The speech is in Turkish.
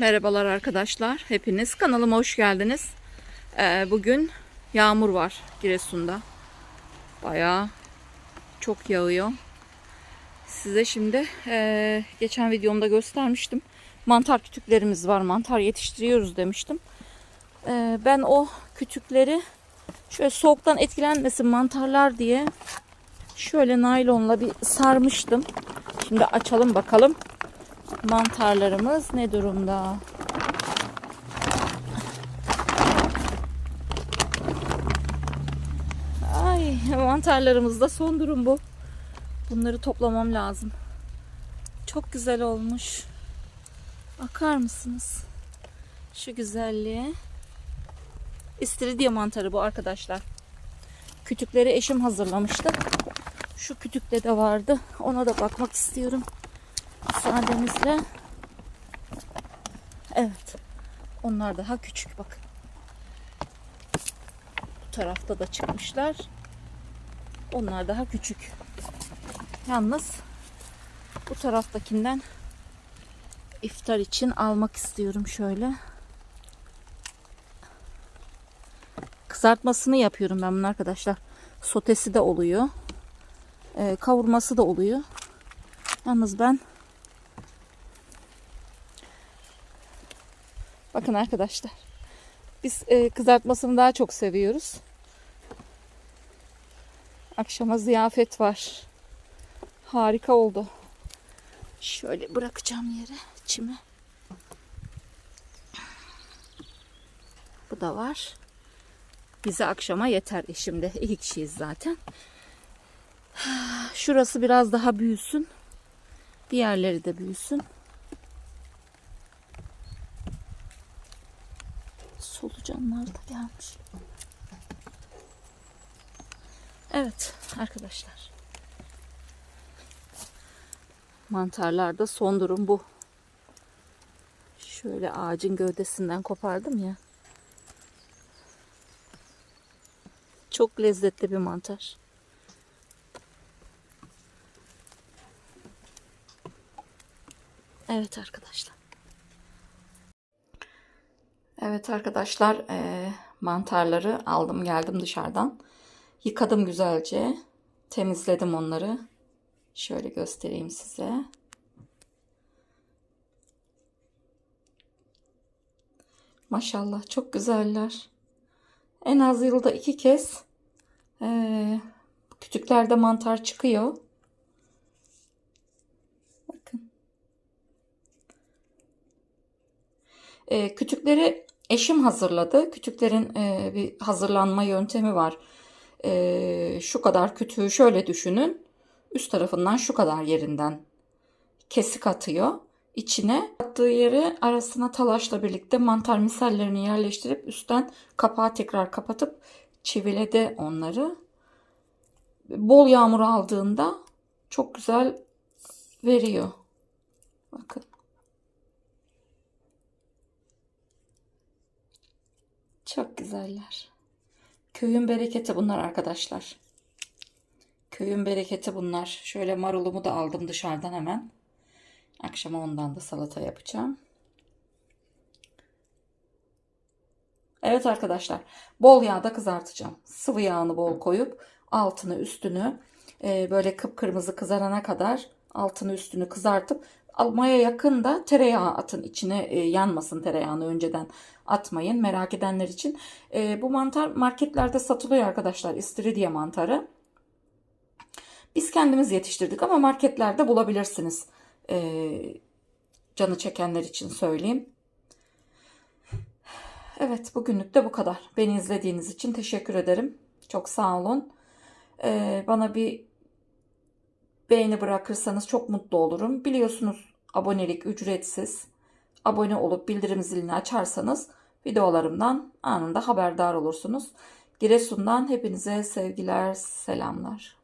Merhabalar arkadaşlar. Hepiniz kanalıma hoş geldiniz. Ee, bugün yağmur var Giresun'da. Bayağı çok yağıyor. Size şimdi e, geçen videomda göstermiştim. Mantar kütüklerimiz var. Mantar yetiştiriyoruz demiştim. Ee, ben o kütükleri şöyle soğuktan etkilenmesin mantarlar diye şöyle naylonla bir sarmıştım. Şimdi açalım bakalım mantarlarımız ne durumda? Ay mantarlarımızda son durum bu. Bunları toplamam lazım. Çok güzel olmuş. Bakar mısınız? Şu güzelliğe. İstiridye mantarı bu arkadaşlar. Kütükleri eşim hazırlamıştı. Şu kütükte de vardı. Ona da bakmak istiyorum müsaadenizle. Evet. Onlar daha küçük bakın. Bu tarafta da çıkmışlar. Onlar daha küçük. Yalnız bu taraftakinden iftar için almak istiyorum şöyle. Kızartmasını yapıyorum ben bunu arkadaşlar. Sotesi de oluyor. Ee, kavurması da oluyor. Yalnız ben Bakın arkadaşlar. Biz e, kızartmasını daha çok seviyoruz. Akşama ziyafet var. Harika oldu. Şöyle bırakacağım yere içime. Bu da var. Bize akşama yeter eşimde. İki kişiyiz zaten. Şurası biraz daha büyüsün. Diğerleri de büyüsün. Solucanlar da gelmiş. Evet arkadaşlar. Mantarlarda son durum bu. Şöyle ağacın gövdesinden kopardım ya. Çok lezzetli bir mantar. Evet arkadaşlar. Evet arkadaşlar e, mantarları aldım geldim dışarıdan. Yıkadım güzelce. Temizledim onları. Şöyle göstereyim size. Maşallah çok güzeller. En az yılda iki kez e, kütüklerde mantar çıkıyor. Bakın. E, kütükleri eşim hazırladı. Kütüklerin e, bir hazırlanma yöntemi var. E, şu kadar kütüğü şöyle düşünün. Üst tarafından şu kadar yerinden kesik atıyor. İçine attığı yeri arasına talaşla birlikte mantar misallerini yerleştirip üstten kapağı tekrar kapatıp çiviledi onları. Bol yağmur aldığında çok güzel veriyor. Bakın. Çok güzeller. Köyün bereketi bunlar arkadaşlar. Köyün bereketi bunlar. Şöyle marulumu da aldım dışarıdan hemen. Akşama ondan da salata yapacağım. Evet arkadaşlar. Bol yağda kızartacağım. Sıvı yağını bol koyup altını üstünü e, böyle kıpkırmızı kızarana kadar altını üstünü kızartıp almaya yakın da tereyağı atın içine e, yanmasın tereyağını önceden atmayın merak edenler için. E, bu mantar marketlerde satılıyor arkadaşlar istiridye mantarı. Biz kendimiz yetiştirdik ama marketlerde bulabilirsiniz. E, canı çekenler için söyleyeyim. Evet bugünlük de bu kadar. Beni izlediğiniz için teşekkür ederim. Çok sağ olun. E, bana bir beğeni bırakırsanız çok mutlu olurum. Biliyorsunuz abonelik ücretsiz. Abone olup bildirim zilini açarsanız videolarımdan anında haberdar olursunuz. Giresun'dan hepinize sevgiler, selamlar.